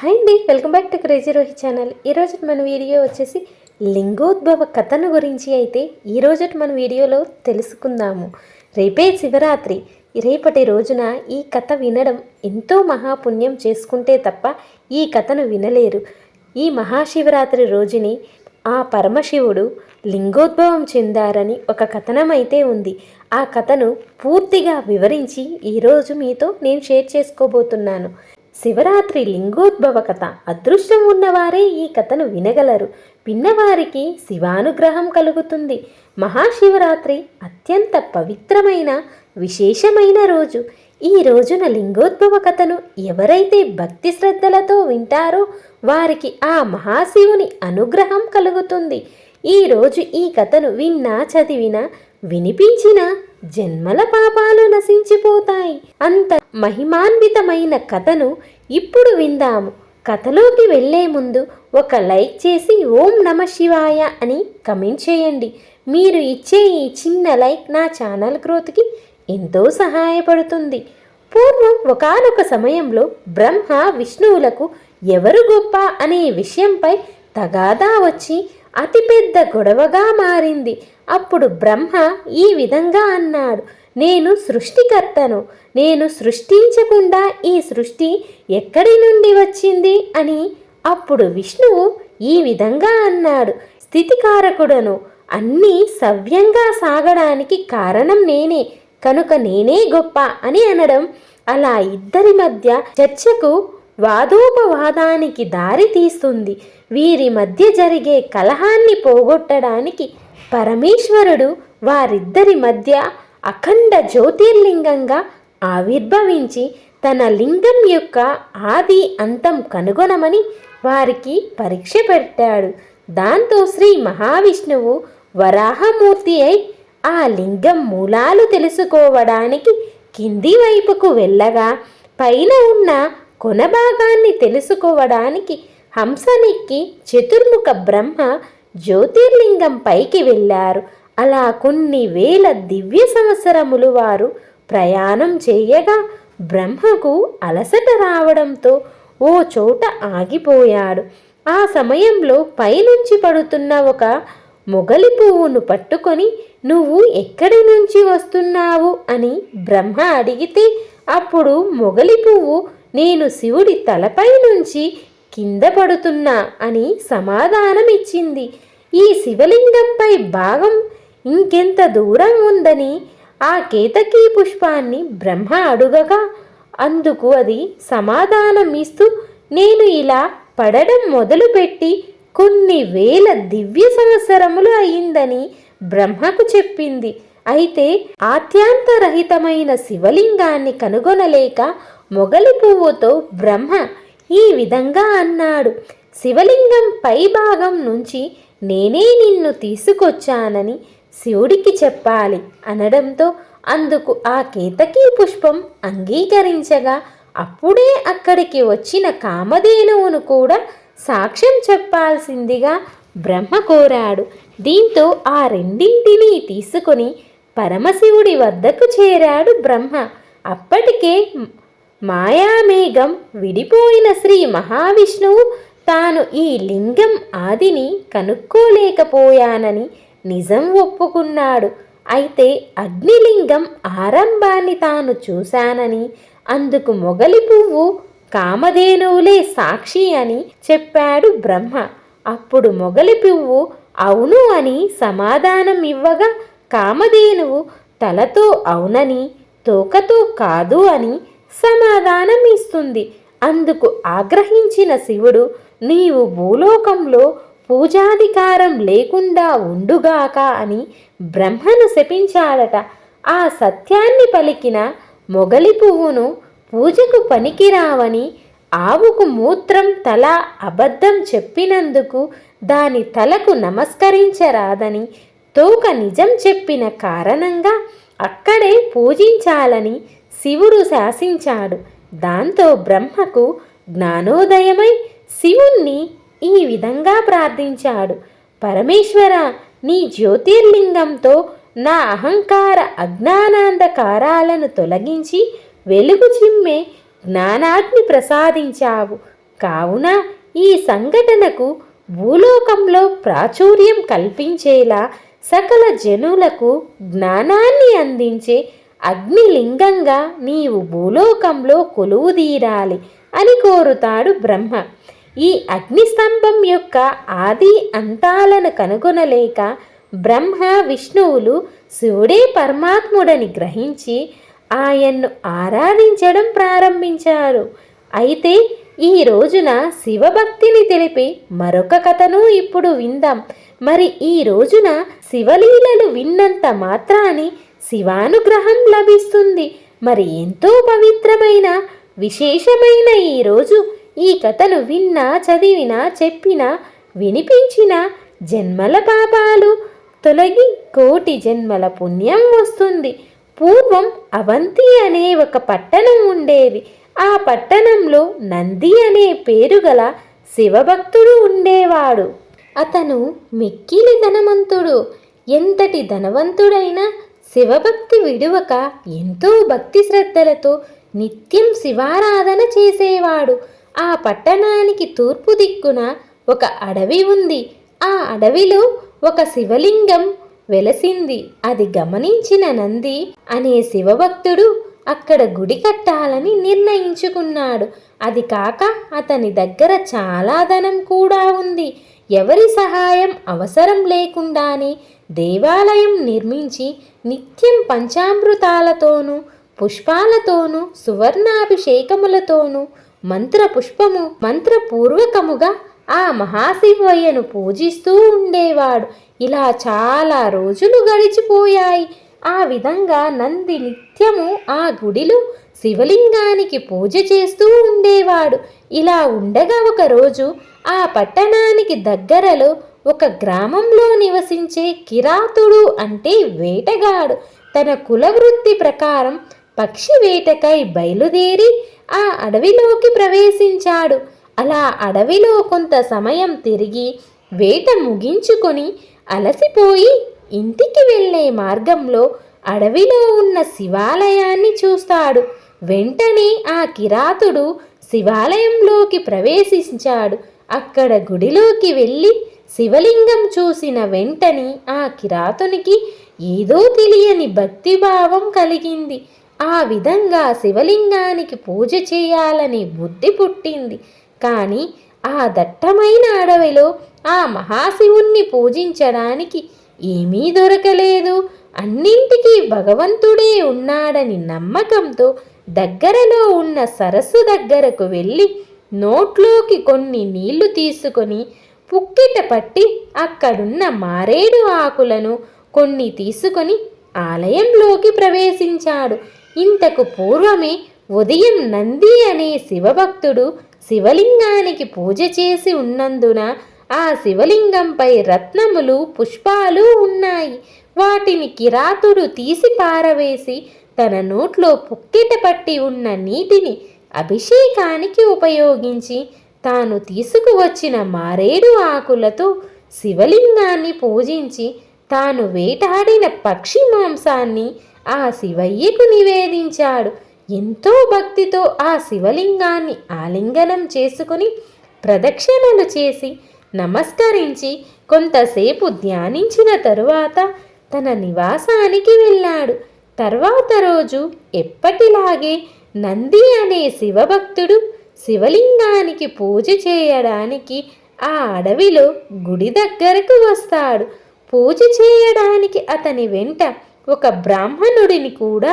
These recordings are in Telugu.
హాయ్ అండి welcome back to crazy Rohit channel. ఈరోజు మన వీడియో వచ్చేసి లింగోద్భవ కథను గురించి అయితే ఈరోజు మన వీడియోలో తెలుసుకుందాము. రేపే శివరాత్రి. రేపటి రోజున ఈ కథ వినడం ఎంతో మహాపుణ్యం చేసుకుంటే తప్ప ఈ కథను వినలేరు. ఈ మహాశివరాత్రి రోజుని ఆ పరమశివుడు లింగోద్భవం చెందారని ఒక కథనం అయితే ఉంది. ఆ కథను పూర్తిగా వివరించి ఈరోజు మీతో నేను షేర్ చేసుకోబోతున్నాను. శివరాత్రి లింగోద్భవ కథ. అదృష్టం ఉన్నవారే ఈ కథను వినగలరు. విన్నవారికి శివానుగ్రహం కలుగుతుంది. మహాశివరాత్రి అత్యంత పవిత్రమైన విశేషమైన రోజు. ఈ రోజున లింగోద్భవ కథను ఎవరైతే భక్తి శ్రద్ధలతో వింటారో వారికి ఆ మహాశివుని అనుగ్రహం కలుగుతుంది. ఈ రోజు ఈ కథను విన్నా చదివినా వినిపించిన జన్మల పాపాలు నశించిపోతాయి. అంత మహిమాన్వితమైన కథను ఇప్పుడు విందాము. కథలోకి వెళ్ళే ముందు ఒక లైక్ చేసి ఓం నమ శివాయ అని కమెంట్ చేయండి. మీరు ఇచ్చే ఈ చిన్న లైక్ నా ఛానల్ గ్రోత్కి ఎంతో సహాయపడుతుంది. పూర్వం ఒకానొక సమయంలో బ్రహ్మ విష్ణువులకు ఎవరు గొప్ప అనే విషయంపై తగాదా వచ్చి అతిపెద్ద గొడవగా మారింది. అప్పుడు బ్రహ్మ ఈ విధంగా అన్నాడు. నేను సృష్టికర్తను. నేను సృష్టించకుండా ఈ సృష్టి ఎక్కడి నుండి వచ్చింది అని అప్పుడు విష్ణువు ఈ విధంగా అన్నాడు. స్థితికారకుడను అన్నీ సవ్యంగా సాగడానికి కారణం నేనే. కనుక నేనే గొప్ప అని అనడం అలా ఇద్దరి మధ్య చర్చకు వాదోపవాదానికి దారి తీస్తుంది. వీరి మధ్య జరిగే కలహాన్ని పోగొట్టడానికి పరమేశ్వరుడు వారిద్దరి మధ్య అఖండ జ్యోతిర్లింగంగా ఆవిర్భవించి తన లింగం యొక్క ఆది అంతం కనుగొనమని వారికి పరీక్ష పెట్టాడు. దాంతో శ్రీ మహావిష్ణువు వరాహమూర్తి అయి ఆ లింగం మూలాలు తెలుసుకోవడానికి కింది వైపుకు వెళ్ళగా పైన ఉన్న కొన భాగాన్ని తెలుసుకోవడానికి హంసనెక్కి చతుర్ముఖ బ్రహ్మ జ్యోతిర్లింగం పైకి వెళ్ళారు. అలా కొన్ని వేల దివ్య సంవత్సరములు వారు ప్రయాణం చేయగా బ్రహ్మకు అలసట రావడంతో ఓ చోట ఆగిపోయాడు. ఆ సమయంలో పైనుంచి పడుతున్న ఒక మొగలి పువ్వును పట్టుకొని నువ్వు ఎక్కడి నుంచి వస్తున్నావు? అని బ్రహ్మ అడిగితే అప్పుడు మొగలి పువ్వు నేను శివుడి తలపై నుంచి కింద పడుతున్నా అని సమాధానం ఇచ్చింది ఈ శివలింగంపై భాగం ఇంకెంత దూరం ఉందని ఆ కేతకీ పుష్పాన్ని బ్రహ్మ అడుగగా అందుకు అది సమాధానం ఇస్తూ నేను ఇలా పడడం మొదలుపెట్టి కొన్ని వేల దివ్య సంవత్సరములు అయిందని బ్రహ్మకు చెప్పింది. అయితే ఆత్యాంతరహితమైన శివలింగాన్ని కనుగొనలేక మొగలి పువ్వుతో బ్రహ్మ ఈ విధంగా అన్నాడు శివలింగం పై భాగం నుంచి నేనే నిన్ను తీసుకొచ్చానని శివుడికి చెప్పాలి అనడంతో అందుకు ఆ కేతకీ పుష్పం అంగీకరించగా అప్పుడే అక్కడికి వచ్చిన కామధేనువును కూడా సాక్ష్యం చెప్పాల్సిందిగా బ్రహ్మ కోరాడు. దీంతో ఆ రెండింటినీ తీసుకొని పరమశివుడి వద్దకు చేరాడు బ్రహ్మ. అప్పటికే మాయామేఘం విడిపోయిన శ్రీ మహావిష్ణువు తాను ఈ లింగం ఆదిని కనుక్కోలేకపోయానని నిజం ఒప్పుకున్నాడు. అయితే అగ్నిలింగం ఆరంభాన్ని తాను చూశానని అందుకు మొగలి పువ్వు కామధేనువులే సాక్షి అని చెప్పాడు బ్రహ్మ. అప్పుడు మొగలి పువ్వు అవును అని సమాధానం ఇవ్వగా కామధేనువు తలతో అవునని తోకతో కాదు అని సమాధానం ఇస్తుంది. అందుకు ఆగ్రహించిన శివుడు నీవు భూలోకంలో పూజాధికారం లేకుండా ఉండుగాక అని బ్రహ్మను శపించాడట. ఆ సత్యాన్ని పలికిన మొగలి పువ్వును పూజకు పనికిరావని ఆవుకు మూత్రం తల అబద్ధం చెప్పినందుకు దాని తలకు నమస్కరించరాదని తోక నిజం చెప్పిన కారణంగా అక్కడే పూజించాలని శివుడు శాసించాడు. దాంతో బ్రహ్మకు జ్ఞానోదయమై శివుణ్ణి ఈ విధంగా ప్రార్థించాడు. పరమేశ్వర నీ జ్యోతిర్లింగంతో నా అహంకార అజ్ఞానాంధకారాలను తొలగించి వెలుగు చిమ్మే జ్ఞానాగ్ని ప్రసాదించావు. కావున ఈ సంఘటనకు భూలోకంలో ప్రాచుర్యం కల్పించేలా సకల జనులకు జ్ఞానాన్ని అందించే అగ్నిలింగంగా నీవు భూలోకంలో కొలువుదీరాలి అని కోరుతాడు బ్రహ్మ. ఈ అగ్నిస్తంభం యొక్క ఆది అంతాలను కనుగొనలేక బ్రహ్మ విష్ణువులు శివుడే పరమాత్ముడని గ్రహించి ఆయన్ను ఆరాధించడం ప్రారంభించారు. అయితే ఈ రోజున శివభక్తిని తెలిపే మరొక కథను ఇప్పుడు విందాం. మరి ఈ రోజున శివలీలలు విన్నంత మాత్రాన్ని శివానుగ్రహం లభిస్తుంది. మరి ఎంతో పవిత్రమైన విశేషమైన ఈ రోజు ఈ కథను విన్నా చదివినా చెప్పినా వినిపించిన జన్మల పాపాలు. తొలగి కోటి జన్మల పుణ్యం వస్తుంది. పూర్వం అవంతి అనే ఒక పట్టణం ఉండేది. ఆ పట్టణంలో నంది అనే పేరు గల శివభక్తుడు ఉండేవాడు. అతను మిక్కిలి ధనవంతుడు. ఎంతటి ధనవంతుడైనా శివభక్తి విడువక ఎంతో భక్తి శ్రద్ధలతో నిత్యం శివారాధన చేసేవాడు. ఆ పట్టణానికి తూర్పు దిక్కున ఒక అడవి ఉంది. ఆ అడవిలో ఒక శివలింగం వెలసింది. అది గమనించిన నంది అనే శివభక్తుడు అక్కడ గుడి కట్టాలని నిర్ణయించుకున్నాడు. అది కాక అతని దగ్గర చాలా ధనం కూడా ఉంది. ఎవరి సహాయం అవసరం లేకుండానే దేవాలయం నిర్మించి నిత్యం పంచామృతాలతోనూ పుష్పాలతోనూ సువర్ణాభిషేకములతోనూ మంత్రపుష్పము మంత్రపూర్వకముగా ఆ మహాశివయ్యను పూజిస్తూ ఉండేవాడు. ఇలా చాలా రోజులు గడిచిపోయాయి. ఆ విధంగా నంది నిత్యము ఆ గుడిలో శివలింగానికి పూజ చేస్తూ ఉండేవాడు. ఇలా ఉండగా ఒకరోజు ఆ పట్టణానికి దగ్గరలో ఒక గ్రామంలో నివసించే కిరాతుడు అంటే వేటగాడు. తన కులవృత్తి ప్రకారం పక్షి వేటకై బయలుదేరి ఆ అడవిలోకి ప్రవేశించాడు. అలా అడవిలో కొంత సమయం తిరిగి వేట ముగించుకొని అలసిపోయి ఇంటికి వెళ్ళే మార్గంలో అడవిలో ఉన్న శివాలయాన్ని చూస్తాడు. వెంటనే ఆ కిరాతుడు శివాలయంలోకి ప్రవేశించాడు. అక్కడ గుడిలోకి వెళ్ళి శివలింగం చూసిన వెంటనే ఆ కిరాతునికి ఏదో తెలియని భక్తిభావం కలిగింది. ఆ విధంగా శివలింగానికి పూజ చేయాలని బుద్ధి పుట్టింది. కానీ ఆ దట్టమైన అడవిలో ఆ మహాశివుణ్ణి పూజించడానికి ఏమీ దొరకలేదు. అన్నింటికీ భగవంతుడే ఉన్నాడని నమ్మకంతో దగ్గరలో ఉన్న సరస్సు దగ్గరకు వెళ్ళి నోట్లోకి కొన్ని నీళ్ళు తీసుకొని పుక్కిట పట్టి అక్కడున్న మారేడు ఆకులను కొన్ని తీసుకొని ఆలయంలోకి ప్రవేశించాడు. ఇంతకు పూర్వమే ఉదయం నంది అనే శివభక్తుడు శివలింగానికి పూజ చేసి ఉన్నందున ఆ శివలింగంపై రత్నములు పుష్పాలు ఉన్నాయి. వాటిని కిరాతుడు తీసి పారవేసి తన నోట్లో పుక్కిట పట్టి ఉన్న నీటిని అభిషేకానికి ఉపయోగించి తాను తీసుకువచ్చిన మారేడు ఆకులతో శివలింగాన్ని పూజించి తాను వేటాడిన పక్షి మాంసాన్ని ఆ శివయ్యకు నివేదించాడు. ఎంతో భక్తితో ఆ శివలింగాన్ని ఆలింగనం చేసుకుని ప్రదక్షిణలు చేసి నమస్కరించి కొంతసేపు ధ్యానించిన తరువాత తన నివాసానికి వెళ్ళాడు. తర్వాత రోజు ఎప్పటిలాగే నంది అనే శివభక్తుడు శివలింగానికి పూజ చేయడానికి ఆ అడవిలో గుడి దగ్గరకు వస్తాడు. పూజ చేయడానికి అతని వెంట ఒక బ్రాహ్మణుడిని కూడా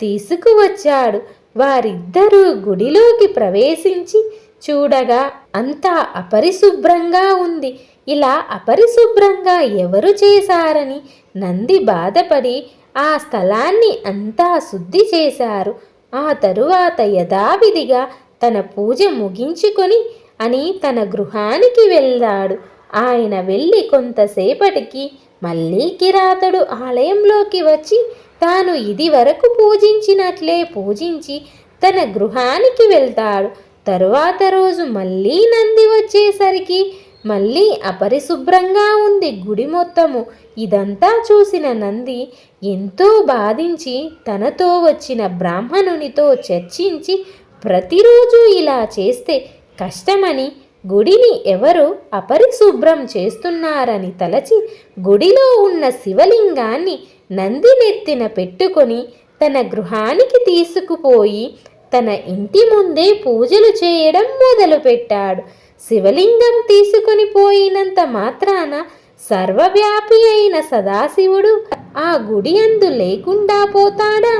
తీసుకువచ్చాడు. వారిద్దరూ గుడిలోకి ప్రవేశించి చూడగా అంతా అపరిశుభ్రంగా ఉంది. ఇలా అపరిశుభ్రంగా ఎవరు చేశారని నంది బాధపడి ఆ స్థలాన్ని అంతా శుద్ధి చేశారు. ఆ తరువాత యథావిధిగా తన పూజ ముగించుకొని అని తన గృహానికి వెళ్ళాడు. ఆయన వెళ్ళి కొంతసేపటికి మళ్ళీ కిరాతుడు ఆలయంలోకి వచ్చి తాను ఇది వరకు పూజించినట్లే పూజించి తన గృహానికి వెళ్తాడు. తరువాత రోజు మళ్ళీ నంది వచ్చేసరికి మళ్ళీ అపరిశుభ్రంగా ఉంది గుడి మొత్తము. ఇదంతా చూసిన నంది ఎంతో బాధించి తనతో వచ్చిన బ్రాహ్మణునితో చర్చించి ప్రతిరోజు ఇలా చేస్తే కష్టమని గుడిని ఎవరు అపరిశుభ్రం చేస్తున్నారని తలచి గుడిలో ఉన్న శివలింగాన్ని నందినెత్తిన పెట్టుకొని తన గృహానికి తీసుకుపోయి తన ఇంటి ముందే పూజలు చేయడం మొదలుపెట్టాడు. శివలింగం తీసుకుని పోయినంత మాత్రాన సర్వవ్యాపి అయిన సదాశివుడు ఆ గుడి అందు లేకుండా పోతాడా?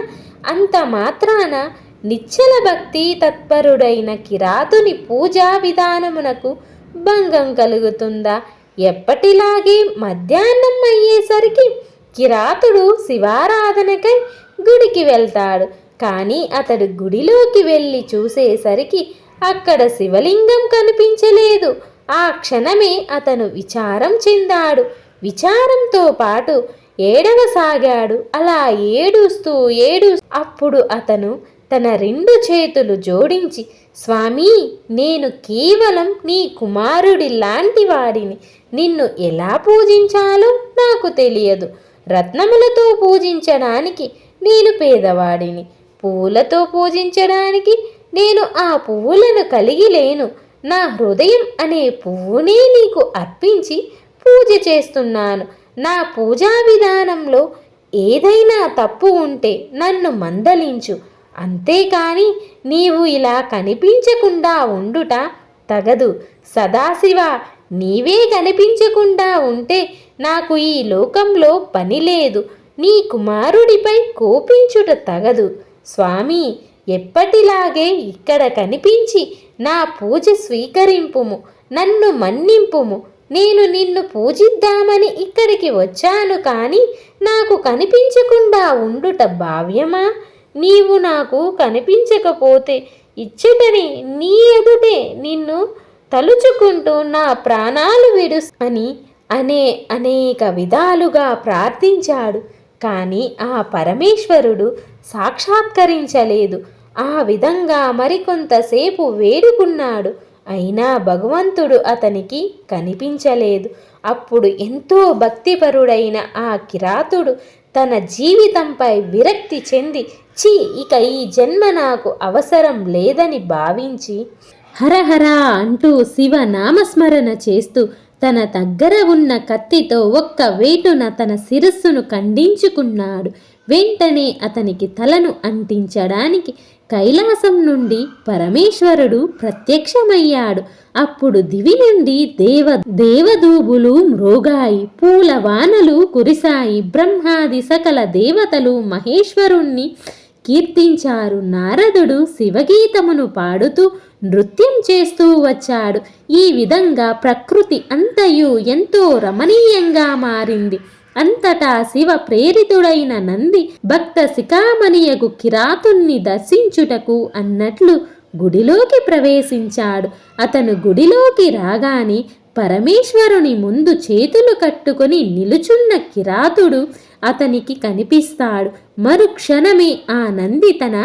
అంత మాత్రాన నిశ్చల భక్తి తత్పరుడైన కిరాతుని పూజా విధానమునకు భంగం కలుగుతుందా? ఎప్పటిలాగే మధ్యాహ్నం అయ్యేసరికి కిరాతుడు శివారాధనకై గుడికి వెళ్తాడు. కానీ అతడు గుడిలోకి వెళ్ళి చూసేసరికి అక్కడ శివలింగం కనిపించలేదు. ఆ క్షణమే అతను విచారం చెందాడు. విచారంతో పాటు ఏడవసాగాడు. అలా ఏడుస్తూ ఏడు అప్పుడు అతను తన రెండు చేతులు జోడించి స్వామి నేను కేవలం నీ కుమారుడి లాంటి వాడిని. నిన్ను ఎలా పూజించాలో నాకు తెలియదు. రత్నములతో పూజించడానికి నేను పేదవాడిని. పువ్వులతో పూజించడానికి నేను ఆ పువ్వులను కలిగి లేను. నా హృదయం అనే పువ్వునే నీకు అర్పించి పూజ చేస్తున్నాను. నా పూజా విధానంలో ఏదైనా తప్పు ఉంటే నన్ను మందలించు. అంతేకాని నీవు ఇలా కనిపించకుండా ఉండుట తగదు. సదాశివ నీవే కనిపించకుండా ఉంటే నాకు ఈ లోకంలో పని లేదు. నీ కుమారుడిపై కోపించుట తగదు. స్వామి ఎప్పటిలాగే ఇక్కడ కనిపించి నా పూజ స్వీకరింపుము నన్ను మన్నింపుము. నేను నిన్ను పూజిద్దామని ఇక్కడికి వచ్చాను కానీ నాకు కనిపించకుండా ఉండుట భావ్యమా? నీవు నాకు కనిపించకపోతే ఇచ్చటని నీ ఎదుటే నిన్ను తలుచుకుంటూ నా ప్రాణాలు విడు అని అనే అనేక విధాలుగా ప్రార్థించాడు. కానీ ఆ పరమేశ్వరుడు సాక్షాత్కరించలేదు. ఆ విధంగా మరికొంతసేపు వేడుకున్నాడు. అయినా భగవంతుడు అతనికి కనిపించలేదు. అప్పుడు ఎంతో భక్తిపరుడైన ఆ కిరాతుడు తన జీవితంపై విరక్తి చెంది చీ ఇక ఈ జన్మ నాకు అవసరం లేదని భావించి హరహర అంటూ శివ నామస్మరణ చేస్తూ తన దగ్గర ఉన్న కత్తితో ఒక్క వేటున తన శిరస్సును ఖండించుకున్నాడు. వెంటనే అతనికి తలను అంటించడానికి కైలాసం నుండి పరమేశ్వరుడు ప్రత్యక్షమయ్యాడు. అప్పుడు దివి నుండి దేవ దేవదూబులు మృగాయి పూల వానలు కురిశాయి. బ్రహ్మాది సకల దేవతలు మహేశ్వరుణ్ణి కీర్తించారు. నారదుడు శివగీతమును పాడుతూ నృత్యం చేస్తూ వచ్చాడు. ఈ విధంగా ప్రకృతి అంతయు ఎంతో రమణీయంగా మారింది. అంతటా శివ ప్రేరితుడైన నంది భక్త శిఖామణియకు కిరాతుణ్ణి దర్శించుటకు అన్నట్లు గుడిలోకి ప్రవేశించాడు. అతను గుడిలోకి రాగానే పరమేశ్వరుని ముందు చేతులు కట్టుకొని నిలుచున్న కిరాతుడు అతనికి కనిపిస్తాడు. మరుక్షణమే ఆ నంది తన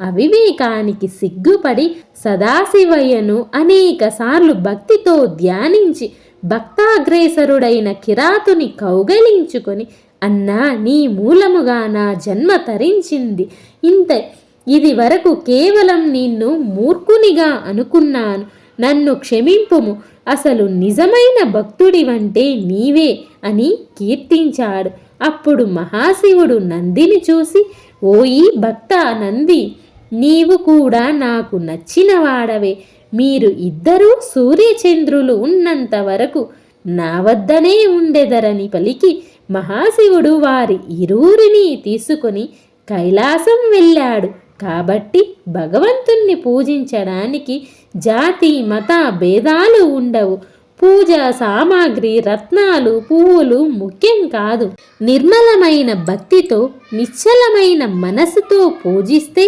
అవివేకానికి సిగ్గుపడి సదాశివయ్యను అనేకసార్లు భక్తితో ధ్యానించి భక్తాగ్రేసరుడైన కిరాతుని కౌగలించుకొని అన్నా నీ మూలముగా నా జన్మ తరించింది. ఇంత ఇది వరకు కేవలం నిన్ను మూర్ఖునిగా అనుకున్నాను. నన్ను క్షమింపుము. అసలు నిజమైన భక్తుడివంటే నీవే అని కీర్తించాడు. అప్పుడు మహాశివుడు నందిని చూసి ఓయి భక్త నంది నీవు కూడా నాకు నచ్చిన వాడవే మీరు ఇద్దరూ సూర్యచంద్రులు ఉన్నంత వరకు నా వద్దనే ఉండెదరని పలికి మహాశివుడు వారి ఇరువురిని తీసుకొని కైలాసం వెళ్ళాడు. కాబట్టి భగవంతుణ్ణి పూజించడానికి జాతి మత భేదాలు ఉండవు. పూజా సామాగ్రి రత్నాలు పువ్వులు ముఖ్యం కాదు. నిర్మలమైన భక్తితో నిశ్చలమైన మనసుతో పూజిస్తే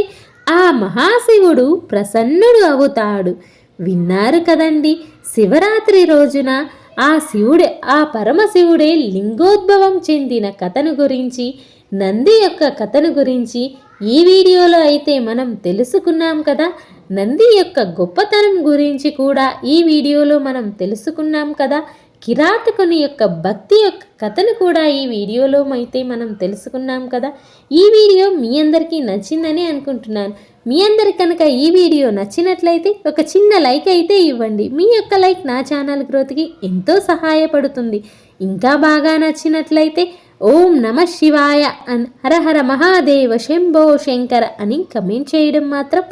ఆ మహాశివుడు ప్రసన్నుడు అవుతాడు విన్నారు కదండి శివరాత్రి రోజున ఆ శివుడే ఆ పరమశివుడే లింగోద్భవం చెందిన కథను గురించి నంది యొక్క కథను గురించి ఈ వీడియోలో అయితే మనం తెలుసుకున్నాం కదా. నంది యొక్క గొప్పతనం గురించి కూడా ఈ వీడియోలో మనం తెలుసుకున్నాం కదా. కిరాతకుని యొక్క భక్తి యొక్క కథను కూడా ఈ వీడియోలో అయితే మనం తెలుసుకున్నాం కదా. ఈ వీడియో మీ అందరికీ నచ్చిందని అనుకుంటున్నాను. మీ అందరి కనుక ఈ వీడియో నచ్చినట్లయితే ఒక చిన్న లైక్ అయితే ఇవ్వండి. మీ యొక్క లైక్ నా ఛానల్ గ్రోత్కి ఎంతో సహాయపడుతుంది. ఇంకా బాగా నచ్చినట్లయితే ఓం నమ శివాయ అన్ హర హర మహాదేవ శంభో శంకర అని కమెంట్ చేయడం మాత్రం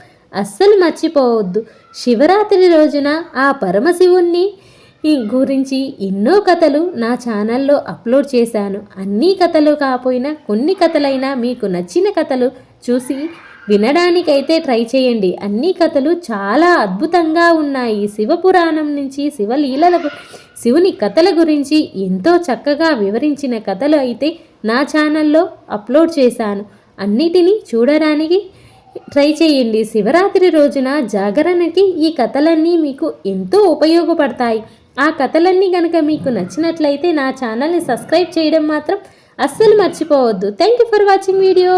అస్సలు మర్చిపోవద్దు. శివరాత్రి రోజున ఆ పరమశివుణ్ణి ఈ గురించి ఎన్నో కథలు నా ఛానల్లో అప్లోడ్ చేశాను. అన్ని కథలు కాకపోయినా కొన్ని కథలైనా మీకు నచ్చిన కథలు చూసి వినడానికైతే ట్రై చేయండి. అన్ని కథలు చాలా అద్భుతంగా ఉన్నాయి. శివపురాణం నుంచి శివలీలల శివుని కథల గురించి ఎంతో చక్కగా వివరించిన కథలు అయితే నా ఛానల్లో అప్లోడ్ చేశాను. అన్నిటినీ చూడడానికి ట్రై చేయండి. శివరాత్రి రోజున జాగరణకి ఈ కథలన్నీ మీకు ఎంతో ఉపయోగపడతాయి. ఆ కథలన్నీ కనుక మీకు నచ్చినట్లయితే నా ఛానల్ని సబ్స్క్రైబ్ చేయడం మాత్రం అస్సలు మర్చిపోవద్దు. Thank you for watching video